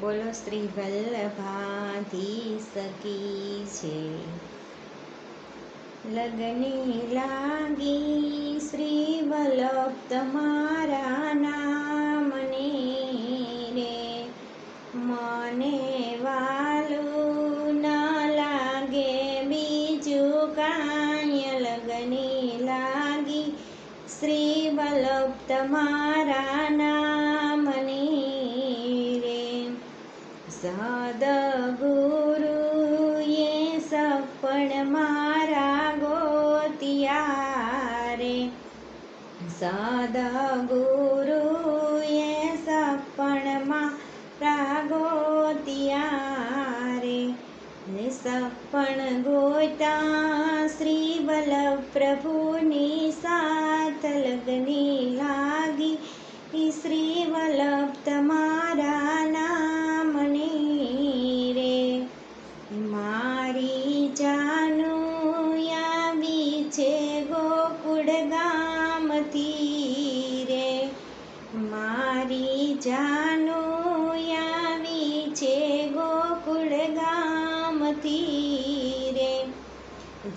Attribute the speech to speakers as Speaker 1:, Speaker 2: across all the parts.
Speaker 1: બોલો શ્રી વલ્લભાધી સકી છે. લગની લાગી શ્રી વલ્લભ તમારા નામને રે મને વાલું ના લાગે બીજું કાંય લગની લાગી શ્રી વલ્લભ તમારા નામની સદગુરુએ સપણ મારા ગોતિયા રે સદગુરુએ સપણ મારા ગોતિયા રે સપણ ગોતા શ્રી વલ્લભ પ્રભુની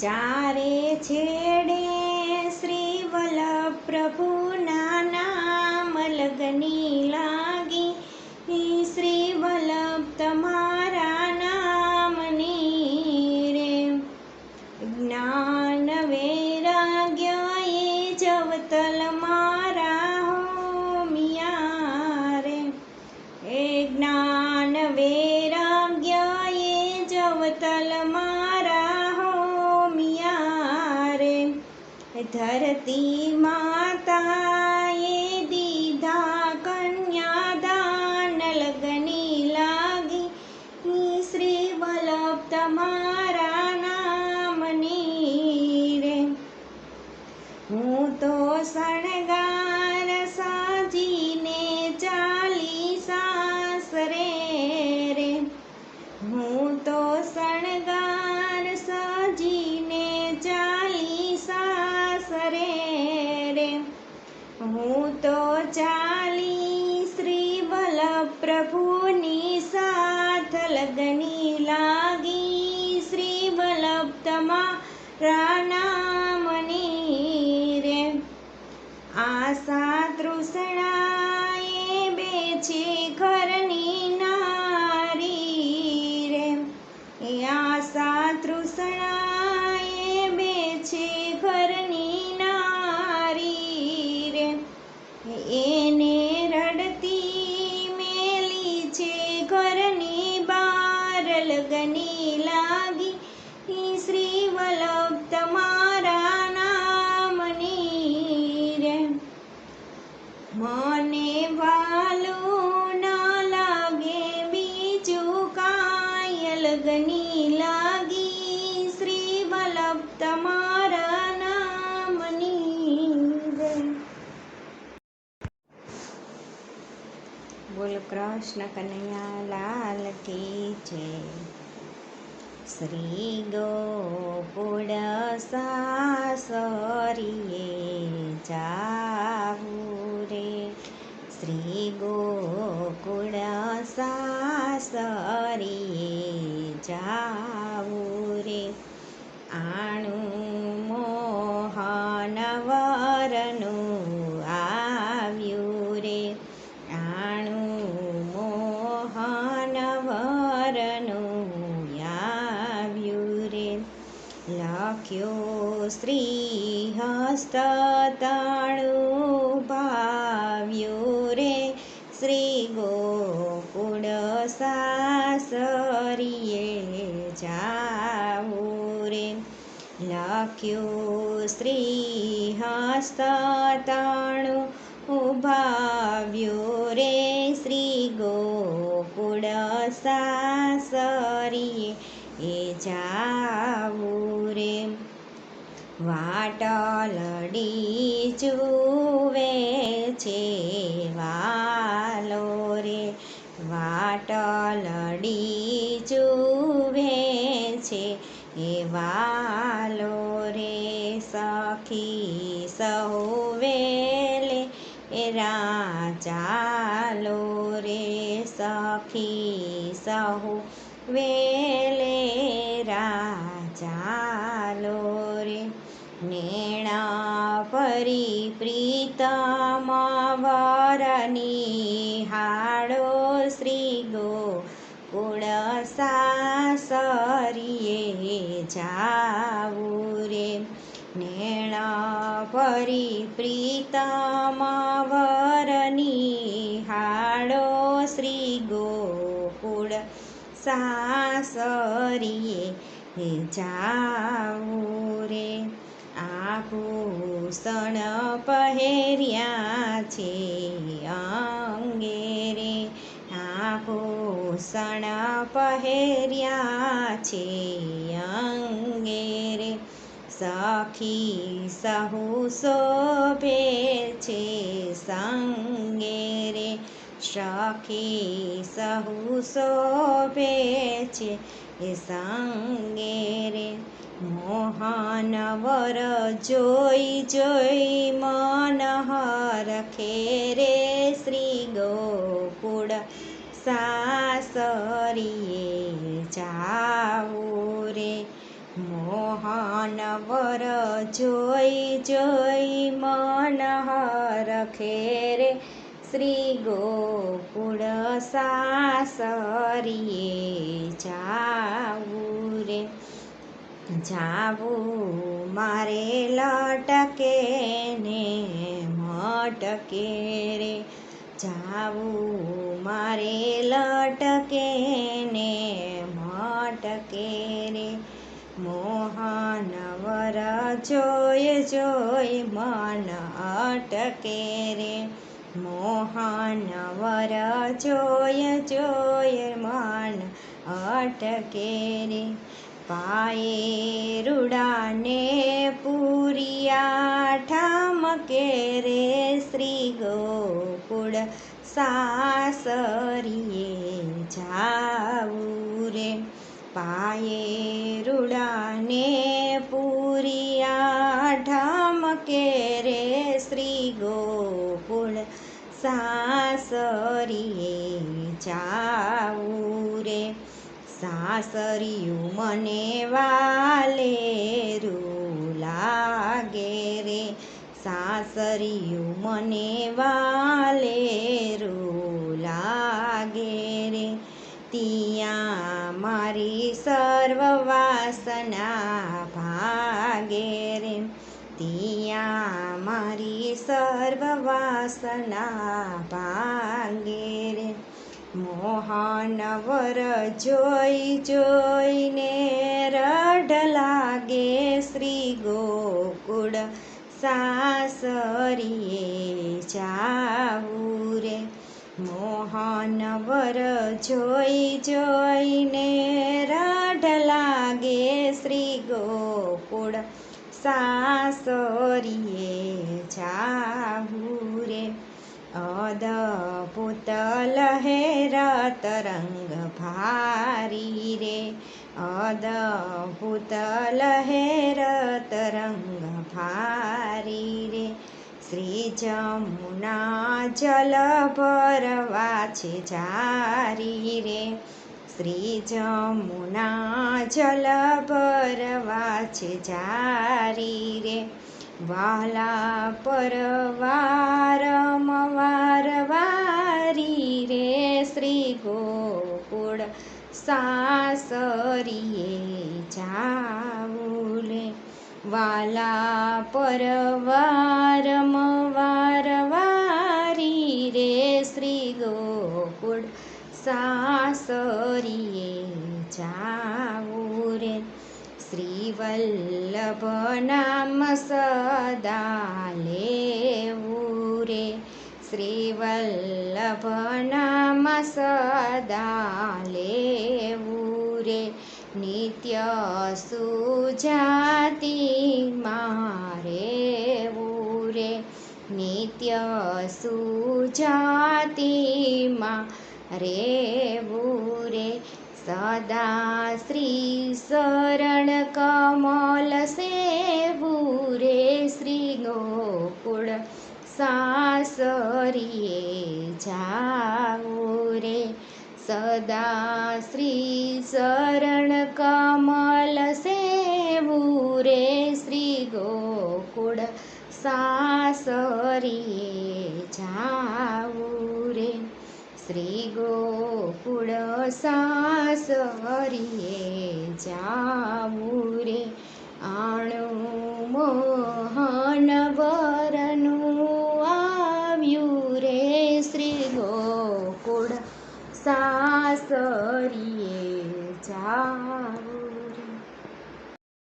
Speaker 1: ચારે છેડે શ્રી વલ્લભ પ્રભુના નામ લગની લાગી. શ્રી વલ્લભ તમારા નામની રે. જ્ઞાન વૈરાગ્ય એ જવતલ મારા હોમિયા રે. એ જ્ઞાન વૈરાગ્ય એ જવતલ મારા ધરતી માતાએ દીધા કન્યાદાન લગની લાગી શ્રી વલ્લભ તમારા નામની રે હું તો શણગાર વલ્લભ તમારા લગની લાગી શ્રી વલ્લભ તમારા નામની બોલ કૃષ્ણ કનૈયા લાલ કી છે શ્રી ગોકુળ સાસરીએ જાવું રે. આણુ મોહનવરનું આવ્યું રે. આણુ મોહનવરનું આવ્યું રે. લખ્યો શ્રી હસ્તતા લખ્યું શ્રી હસ્તતાણું ઉભાવ્યો રે શ્રી ગોકુળ સાસરીએ એ જાવું રે. વાટલડી જુવે છે વાલો રે. વાટલડી જુવે છે એ વાલો રે સખી સહુવેલે એ રાજાલો રે સખી સહુ વેલે રાજાલો રે નેણા પરી પ્રીતમ પરી હાડો શ્રી ગોકુળ સાસરીએ જાવું રે આભૂષણ પહેર્યા છે અંગે રે આભૂષણ પહેર્યા છે અંગે સખી સહુ શોભે છે સંગે રે સખી સહુ શોભે છે એ સંગે રે મોહન વર જોઈ જોઈ મન હરખે રે શ્રી ગોકુળ સાસરીએ જાવું રે મોહન વર જોઈ જોઈ મન હરખે રે શ્રી ગોકુળ સાસરીએ જાવું રે. જાવું મારે લટકે ને મટકે રે. જાવું મારે લટકે ને મટકે રે. મોહન વર જોય જોય મન અટકે રે. મોહાનવરા વર જોય જોય મન અટકે રે. પાયે રૂડાને પૂરિયા ઠામકે રે. શ્રી ગોકુળ સાસરીએ જાવું રે. પાયે રૂડાને પૂરિયા ઠામકે રે શ્રી ગોકુળ સાસરીએ જાવું રે સાસરિયું મને વાલે લાગે રે સાસરિયું મને વાલે લાગે રે ત્યાં મારી સર્વ વાસના ભાગે રે. ત્યાં મારી સર્વ વાસના ભાગે રે. મોહન વર જોઈ જોઈને રઢ લાગે શ્રી ગોકુળ સાસરીએ જાવું. રે જોઈ જોઈને રઢ લાગે શ્રી ગોકુળ સાસરીએ જાવું રે અદભુત લહેર તરંગ ભારી રે. અદભુત લહેર તરંગ ભારી રે. શ્રી જમુના જલ ભરવા છે જારી રે. શ્રી જમુના જલ ભરવા છે જારી રે. વાલા પરવાર મવાર વારી રે શ્રી ગોકુળ સાસરીએ જાવું વાલા પરવારમ વારવારી રે શ્રી ગોકુળ સાસરીએ જાવું રે. શ્રી વલ્લભ નામ સદા લેવું રે. શ્રી વલ્લભ નામ સદા લેવું રે. નિત્ય સુજાતિ મારે રે નિત્ય સુજાતિમાં રેવું રે સદા શ્રી શરણ કમલ સેવું રે શ્રી ગોકુળ સાસરીએ જાવું રે. સદા શ્રી શરણ કમલ સેવું રે સાસરીએ જાવું રે. શ્રી ગોકુળ સાસરીએ જાવું રે. આણું મોહન